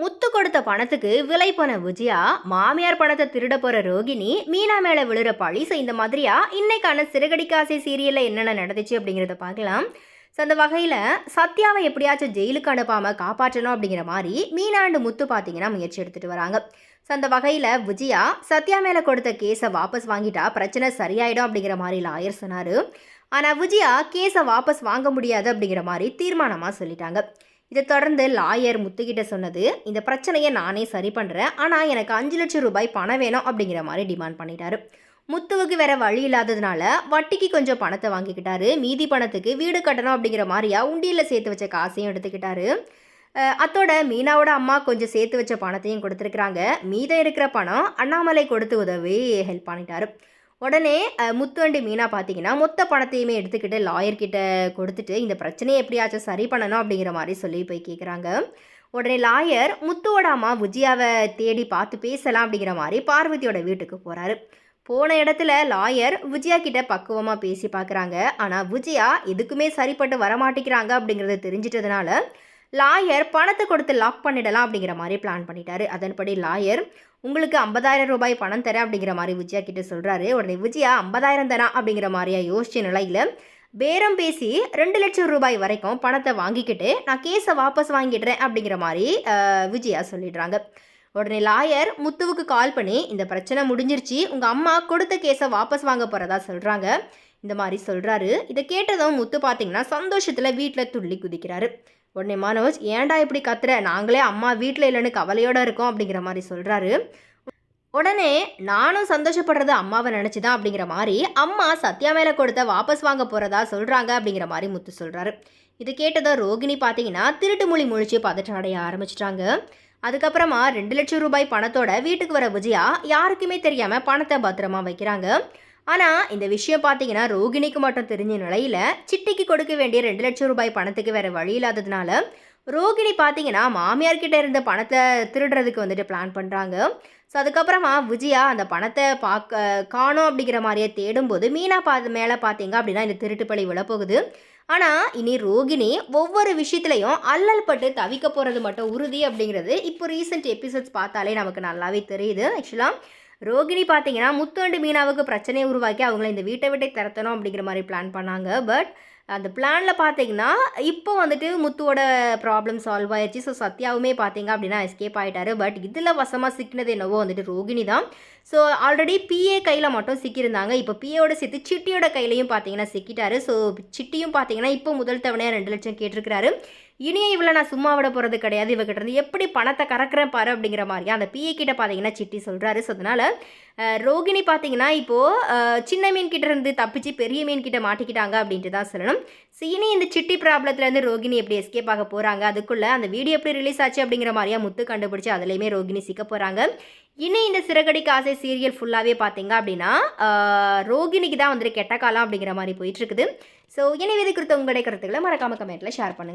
முத்து கொடுத்த பணத்துக்கு விலை போன விஜயா மாமியார் பணத்தை திருட போற ரோகிணி மீனா மேல விழுற பழி ஸோ இந்த மாதிரியா? இன்னைக்கான சிறகடிக்காசை சீரியல்ல என்னென்ன நடந்துச்சு அப்படிங்கிறத பார்க்கலாம். ஸோ அந்த வகையில் சத்யாவை எப்படியாச்சும் ஜெயிலுக்கு அனுப்பாமல் காப்பாற்றணும் அப்படிங்கிற மாதிரி மீனாண்டு முத்து பார்த்தீங்கன்னா முயற்சி எடுத்துகிட்டு வராங்க. ஸோ அந்த வகையில் விஜயா சத்யா மேலே கொடுத்த கேஸை வாபஸ் வாங்கிட்டா பிரச்சனை சரியாயிடும் அப்படிங்கிற மாதிரி லாயர் சொன்னார். ஆனால் விஜயா கேஸை வாபஸ் வாங்க முடியாது அப்படிங்கிற மாதிரி தீர்மானமாக சொல்லிட்டாங்க. இதை தொடர்ந்து லாயர் முத்துக்கிட்ட சொன்னது இந்த பிரச்சனையை நானே சரி பண்ணுறேன் ஆனால் எனக்கு அஞ்சு லட்சம் ரூபாய் பணம் வேணும் அப்படிங்கிற மாதிரி டிமாண்ட் பண்ணிட்டாரு. முத்துவுக்கு வேற வழி இல்லாததுனால வட்டிக்கு கொஞ்சம் பணத்தை வாங்கிக்கிட்டாரு. மீதி பணத்துக்கு வீடு கட்டணும் அப்படிங்கிற மாதிரியா உண்டியில் சேர்த்து வச்ச காசையும் எடுத்துக்கிட்டாரு. அத்தோட மீனாவோட அம்மா கொஞ்சம் சேர்த்து வச்ச பணத்தையும் கொடுத்துருக்குறாங்க. மீதம் இருக்கிற பணம் அண்ணாமலை கொடுத்து உதவி ஹெல்ப் பண்ணிட்டாரு. உடனே முத்து அண்டு மீனா பார்த்தீங்கன்னா மொத்த பணத்தையுமே எடுத்துக்கிட்டு லாயர்கிட்ட கொடுத்துட்டு இந்த பிரச்சனையை எப்படியாச்சும் சரி பண்ணணும் அப்படிங்கிற மாதிரி சொல்லி போய் கேட்குறாங்க உடனே லாயர் முத்துவோட அம்மா விஜயாவை தேடி பார்த்து பேசலாம் அப்படிங்கிற மாதிரி பார்வதியோட வீட்டுக்கு போகிறாரு போன இடத்துல லாயர் விஜயா கிட்ட பக்குவமாக பேசி பார்க்குறாங்க ஆனால் விஜயா எதுக்குமே சரிப்பட்டு வரமாட்டேங்கிறாங்க அப்படிங்கிறத தெரிஞ்சிட்டதுனால லாயர் பணத்தை கொடுத்து லாக் பண்ணிடலாம் அப்படிங்கிற மாதிரி பிளான் பண்ணிட்டாரு. அதன்படி லாயர் உங்களுக்கு ஐம்பதாயிரம் ரூபாய் பணம் தரேன் அப்படிங்கிற மாதிரி விஜயா கிட்ட சொல்கிறாரு உடனே விஜயா ஐம்பதாயிரம் தரா அப்படிங்கிற மாதிரியா யோசிச்ச நிலையில் பேரம் பேசி ரெண்டு லட்சம் ரூபாய் வரைக்கும் பணத்தை வாங்கிக்கிட்டு நான் கேஸை வாபஸ் வாங்கிடுறேன் அப்படிங்கிற மாதிரி விஜயா சொல்லிடுறாங்க. உடனே லாயர் முத்துவுக்கு கால் பண்ணி இந்த பிரச்சனை முடிஞ்சிருச்சு. உங்கள் அம்மா கொடுத்த கேஸை வாபஸ் வாங்க போகிறதா சொல்கிறாங்க இந்த மாதிரி சொல்கிறாரு இதை கேட்டதும் முத்து பார்த்தீங்கன்னா சந்தோஷத்தில் வீட்டில் துள்ளி குதிக்கிறாரு. உடனே மனோஜ் ஏன்டா இப்படி கத்துற? நாங்களே அம்மா வீட்டில் இல்லைன்னு கவலையோடு இருக்கோம் அப்படிங்கிற மாதிரி சொல்கிறாரு உடனே நானும் சந்தோஷப்படுறது அம்மாவை நினச்சி தான் அப்படிங்கிற மாதிரி அம்மா சத்யா மேலே கொடுத்த வாபஸ் வாங்க போகிறதா சொல்கிறாங்க அப்படிங்கிற மாதிரி முத்து சொல்கிறாரு இது கேட்டதும் ரோகிணி பார்த்தீங்கன்னா திருட்டு மொழி முழிச்சு பதற்றம் அடைய ஆரம்பிச்சிட்டாங்க. அதுக்கப்புறமா ரெண்டு லட்சம் ரூபாய் பணத்தோட வீட்டுக்கு வர விஜயா யாருக்குமே தெரியாமல் பணத்தை பத்திரமா வைக்கிறாங்க. ஆனால் இந்த விஷயம் பார்த்தீங்கன்னா ரோகிணிக்கு மட்டும் தெரிஞ்ச நிலையில் சிட்டிக்கு கொடுக்க வேண்டிய ரெண்டு லட்சம் ரூபாய் பணத்துக்கு வேறு வழி இல்லாததுனால ரோகிணி பார்த்தீங்கன்னா மாமியார்கிட்ட இருந்த பணத்தை திருடுறதுக்கு வந்துட்டு பிளான் பண்ணுறாங்க ஸோ அதுக்கப்புறமா விஜயா அந்த பணத்தை பார்க்க காணோம் அப்படிங்கிற மாதிரியே தேடும்போது மீனா பா மேலே பார்த்தீங்க அப்படின்னா இந்த திருட்டு பழி விழப்போகுது. ஆனால் இனி ரோகிணி ஒவ்வொரு விஷயத்துலையும் அல்லல் பட்டு தவிக்க போகிறது மட்டும் உறுதி அப்படிங்கிறது இப்போ ரீசெண்ட் எபிசோட்ஸ் பார்த்தாலே நமக்கு நல்லாவே தெரியுது. ஆக்சுவலாக ரோகிணி பார்த்தீங்கன்னா முத்துண்டு மீனாவுக்கு பிரச்சனையை உருவாக்கி அவங்கள இந்த வீட்டை விட்டே திறத்தணும் அப்படிங்கிற மாதிரி பிளான் பண்ணாங்க. பட் அந்த பிளானில் பார்த்தீங்கன்னா இப்போ வந்துட்டு முத்துவோட ப்ராப்ளம் சால்வ் ஆயிடுச்சு ஸோ சத்யாவுமே பார்த்தீங்க அப்படின்னா எஸ்கேப் ஆகிட்டாரு பட் இதில் வசமாக சிக்கினது என்னவோ வந்துட்டு ரோகிணி தான். ஸோ ஆல்ரெடி பிஏ கையில் மட்டும் சிக்கியிருந்தாங்க. இப்போ பிஏவோட சேர்த்து சிட்டியோட கையிலையும் பார்த்தீங்கன்னா சிக்கிட்டாரு. ஸோ சிட்டியும் பார்த்தீங்கன்னா இப்போ முதல் தவணையாக ரெண்டு லட்சம் கேட்டிருக்கிறாரு. இனியே இவ்வளோ நான் சும்மா விட போகிறது கிடையாது. இவகிட்ட இருந்து எப்படி பணத்தை கறக்குறேன் பாரு அப்படிங்கிற மாதிரி அந்த பிஏ கிட்ட பார்த்தீங்கன்னா சிட்டி சொல்கிறாரு ஸோ அதனால் ரோகிணி பார்த்தீங்கன்னா இப்போது சின்ன மீன் கிட்ட இருந்து தப்பிச்சு பெரிய மீன் கிட்ட மாட்டிக்கிட்டாங்க அப்படின்ட்டு தான் சொல்லணும். ஸோ இனி இந்த சிட்டி ப்ராப்ளத்துலேருந்து ரோகிணி எப்படி எஸ்கேப் ஆக போகிறாங்க அதுக்குள்ளே அந்த வீடியோ எப்படி ரிலீஸ் ஆச்சு அப்படிங்கிற மாதிரியா முத்து கண்டுபிடிச்சி அதுலேயுமே ரோகிணி சிக்க போகிறாங்க இனி இந்த சிறகடிக்கு ஆசை சீரியல் ஃபுல்லாகவே பார்த்தீங்க அப்படின்னா ரோகிணிக்கு தான் வந்துட்டு கெட்ட காலம் அப்படிங்கிற மாதிரி போயிட்டுருக்குது ஸோ இனி இது குறித்த உங்களுடைய கருத்துக்களை மறக்காம கமெண்ட்டில் ஷேர் பண்ணுங்கள்